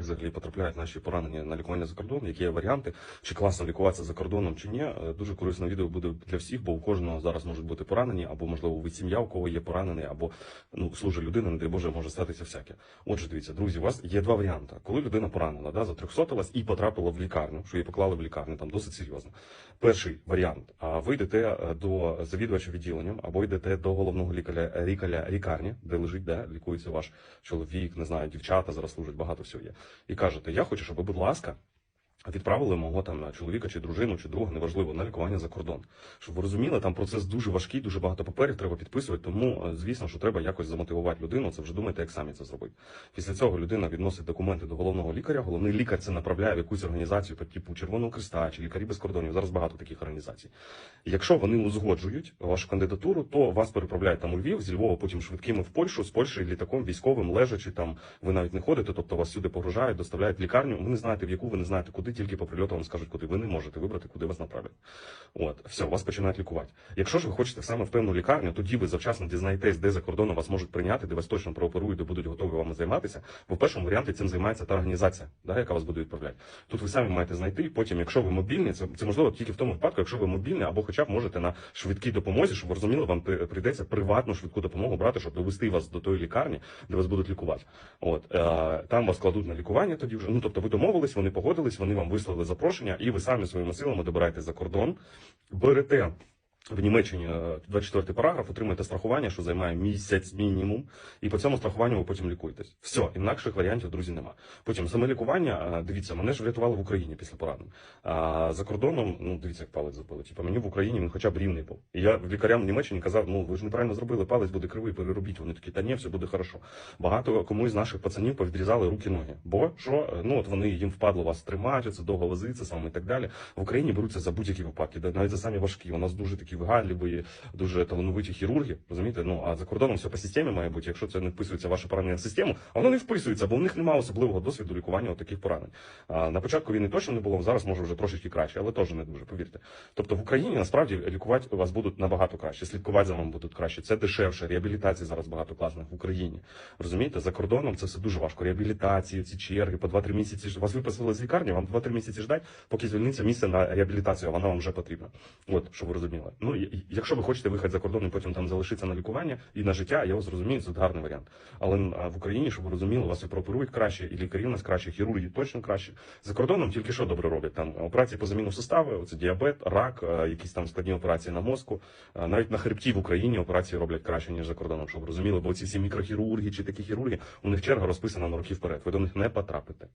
Взагалі потрапляють наші поранені на лікування за кордон, які є варіанти, чи класно лікуватися за кордоном, чи ні. Е, Дуже корисне відео буде для всіх, бо у кожного зараз можуть бути поранені, або можливо ви сім'я, у кого є поранений, або ну служить людина, не дай Боже, може статися всяке. Отже, дивіться, друзі, у вас є два варіанти. Коли людина поранена, да, затрьохсотилась і потрапила в лікарню, що її поклали в лікарню, там досить серйозно. Перший варіант: а ви йдете е, до завідувача відділенням, або йдете до головного лікаря лікаря лікарні, де лежить, де лікується ваш чоловік, не знаю, дівчата зараз служать, багато всього є. І кажете, я хочу, щоб будь ласка, відправили мого там чоловіка чи дружину, чи друга, неважливо, на лікування за кордон. Щоб ви розуміли, там процес дуже важкий, дуже багато паперів треба підписувати. Тому, е, звісно, що треба якось замотивувати людину. Це вже думайте, як самі це зробити. Після цього людина відносить документи до головного лікаря. Головний лікар це направляє в якусь організацію, по типу Червоного Креста чи лікарі без кордонів. Зараз багато таких організацій. Якщо вони узгоджують вашу кандидатуру, то вас переправляють там у Львів, зі Львова потім швидкими в Польщу, з Польщі літаком військовим, лежачи там. Ви навіть не ходите, тобто вас сюди погружають, доставляють в лікарню. Ви не знаєте в яку, ви не знаєте куди, тільки по прильоту вам скажуть, куди ви не можете вибрати, куди вас направлять. От все, вас починають лікувати. Якщо ж ви хочете саме в певну лікарню, тоді ви завчасно дізнаєтесь, де за кордоном вас можуть прийняти, де вас точно прооперують, де будуть готові вами займатися. Бо в першому варіанті цим займається та організація, да, яка вас буде відправляти. Тут ви самі маєте знайти. Потім, якщо ви мобільні, це, це можливо тільки в тому випадку, якщо ви мобільні, або хоча б можете на швидкій допомозі, щоб ви розуміли, вам прийдеться приватну швидку допомогу брати, щоб довести вас до тої лікарні, де вас будуть лікувати. От е, там вас кладуть на лікування. Тоді вже ну тобто ви домовились, вони погодились, вони вам вислали запрошення, і ви самі своїми силами добираєтесь за кордон, берете. В Німеччині е, 24 параграф отримуєте страхування, що займає місяць мінімум, і по цьому страхуванню ви потім лікуєтесь. Все, інакших варіантів, друзі, нема. Потім саме лікування, е, дивіться, мене ж врятували в Україні після поранень. А за кордоном, ну дивіться, як палець забили. Типу мені в Україні він хоча б рівний був. І я лікарям в Німеччині казав, ну ви ж неправильно зробили, палець буде кривий, переробіть. Вони такі, та ні, все буде хорошо. Багато кому з наших пацанів повідрізали руки ноги. Бо що, е, ну от вони їм впадло вас тримати, це довго возиться вами і так далі. В Україні беруться за будь-які випадки, навіть за самі важкі. У нас дуже такі вигадливі, дуже талановиті хірурги. Розумієте? Ну а за кордоном все по системі має бути. Якщо це не вписується в ваше поранення в систему, а воно не вписується, бо в них немає особливого досвіду лікування таких поранень. А, на початку війни точно не було, зараз може вже трошечки краще, але теж не дуже, повірте. Тобто в Україні насправді лікувати вас будуть набагато краще, слідкувати за вами будуть краще. Це дешевше. Реабілітації зараз багато класних в Україні. Розумієте, за кордоном це все дуже важко. Реабілітації, ці черги по 2-3 місяці. Вас виписали з лікарні, вам 2-3 місяці ждать, поки звільниться місце на реабілітацію, а вона вам вже потрібна. От, щоб ви розуміли. Ну, якщо ви хочете виїхати за кордон і потім там залишитися на лікування і на життя, я вас розумію, це гарний варіант. Але в Україні, щоб ви розуміли, вас і прооперують краще, і лікарі у нас краще, хірурги точно краще. За кордоном тільки що добре роблять. Там операції по заміну сустави, оце діабет, рак, е, якісь там складні операції на мозку. Е, Навіть на хребті в Україні операції роблять краще, ніж за кордоном, щоб розуміли, бо ці всі мікрохірурги чи такі хірурги, у них черга розписана на роки вперед. Ви до них не потрапите.